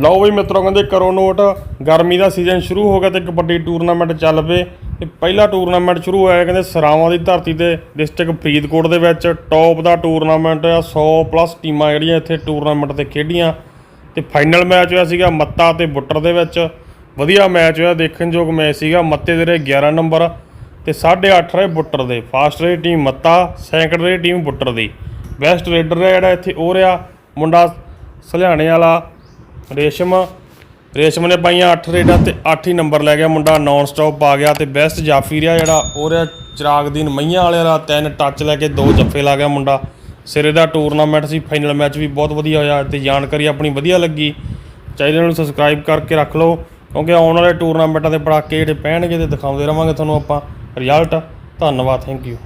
ਲਓ ਬਈ ਮਿੱਤਰੋ, ਕਹਿੰਦੇ ਕਰੋ ਨੋਟ। ਗਰਮੀ ਦਾ ਸੀਜ਼ਨ ਸ਼ੁਰੂ ਹੋ ਗਿਆ ਤੇ ਕਬੱਡੀ ਟੂਰਨਾਮੈਂਟ ਚੱਲ ਪਏ। ਤੇ ਪਹਿਲਾ ਟੂਰਨਾਮੈਂਟ ਸ਼ੁਰੂ ਹੋਇਆ, ਕਹਿੰਦੇ ਸਰਾਵਾਂ ਦੀ ਧਰਤੀ ਤੇ ਡਿਸਟ੍ਰਿਕਟ ਫਰੀਦਕੋਟ ਦੇ ਵਿੱਚ। ਟੌਪ ਦਾ ਟੂਰਨਾਮੈਂਟ ਆ 100 ਪਲੱਸ ਟੀਮਾਂ ਜਿਹੜੀਆਂ ਇੱਥੇ ਟੂਰਨਾਮੈਂਟ ਤੇ ਖੇਡੀਆਂ। ਤੇ ਫਾਈਨਲ ਮੈਚ ਹੋਇਆ ਸੀਗਾ ਮੱਤਾ ਤੇ ਬੁੱਟਰ ਦੇ ਵਿੱਚ। ਵਧੀਆ ਮੈਚ ਹੋਇਆ ਦੇਖਣਯੋਗ ਮੈਚ ਸੀਗਾ ਮੱਤੇ ਦੇ ਰਹੇ 11 ਨੰਬਰ ਤੇ 8.5 ਰਹੇ ਬੁੱਟਰ ਦੇ। Fast rate team Matta second rate team Buttar ਦੀ। ਬੈਸਟ ਰੇਡਰ ਹੈ ਜਿਹੜਾ ਇੱਥੇ, ਉਹ ਰਿਹਾ ਮੁੰਡਾ ਸਲਿਆਣੇ ਵਾਲਾ। ਰੇਸ਼ਮ ਰੇਸ਼ਮ ਨੇ ਪਾਈਆਂ 8 ਰੇਡਾਂ ਤੇ 8 ਹੀ ਨੰਬਰ ਲੈ ਗਿਆ। ਮੁੰਡਾ ਨਾਨ ਸਟਾਪ ਆ ਗਿਆ ਤੇ ਬੈਸਟ ਜਾਫੀ ਰਿਹਾ ਜਿਹੜਾ, ਉਹ ਰਿਹਾ ਚਿਰਾਗਦੀਨ ਮਈਆਂ ਵਾਲੇ ਦਾ ਤਿੰਨ ਟੱਚ ਲੈ ਕੇ ਦੋ ਜੱਫੇ ਲਾ ਗਿਆ ਮੁੰਡਾ। ਸਿਰੇ ਦਾ ਟੂਰਨਾਮੈਂਟ ਸੀ ਫਾਈਨਲ ਮੈਚ ਵੀ ਬਹੁਤ ਵਧੀਆ ਹੋਇਆ ਤੇ ਜਾਣਕਾਰੀ ਆਪਣੀ ਵਧੀਆ ਲੱਗੀ। ਚੈਨਲ ਨੂੰ ਸਬਸਕ੍ਰਾਈਬ ਕਰਕੇ ਰੱਖ ਲਓ, ਕਿਉਂਕਿ ਆਉਣ ਵਾਲੇ ਟੂਰਨਾਮੈਂਟਾਂ ਦੇ ਪੜਾਕੇ ਜਿਹੜੇ ਪੈਣਗੇ ਤੇ ਦਿਖਾਉਂਦੇ ਰਵਾਂਗੇ ਤੁਹਾਨੂੰ ਆਪਾਂ। ਰਿਜ਼ਲਟ ਧੰਨਵਾਦ ਥੈਂਕ ਯੂ